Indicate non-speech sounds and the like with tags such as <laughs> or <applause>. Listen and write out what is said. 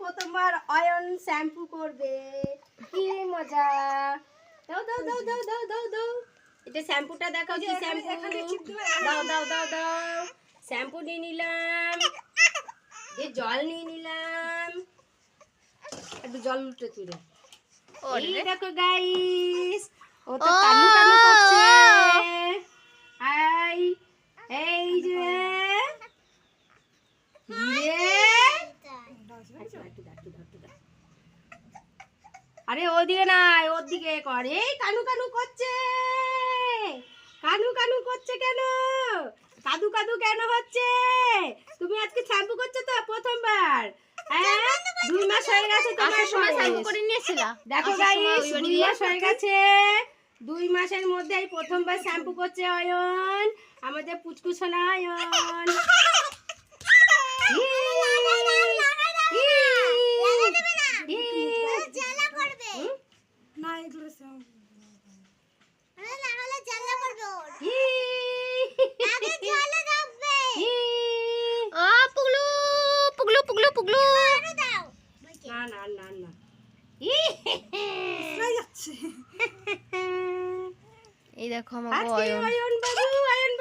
প্রথমবার অয়ন শ্যাম্পু করবে। কি মজা। দাও দাও দাও দাও দাও দাও দাও। এটা শ্যাম্পুটা দেখাও কি শ্যাম্পু দাও দাও দাও দাও। শ্যাম্পু নিয়ে নিলাম। এ জল নিয়ে নিলাম। একটু জল উঠে তুলে এই দেখো গাইস ও তো ও! একটু একটু একটু। আরে ওদিকে নাই ওর দিকে কর। এই কানু কানু করছে। কানু কানু করছে কেন? কাদু কাদু কেন হচ্ছে? তুমি আজকে শ্যাম্পু করছ তো প্রথমবার? হ্যাঁ? দুই মাস হয়ে গেছে তোমার সময় শ্যাম্পু করে নিয়েছিলা? দেখো গাইস দুই মাস হয়ে গেছে। দুই মাসের মধ্যে প্রথমবার শ্যাম্পু করছে অয়ন। আমাদের পুচকু সোনা অয়ন। <laughs> পুগলু। পুগলু পুগলু না না। না না এই দেখো আমার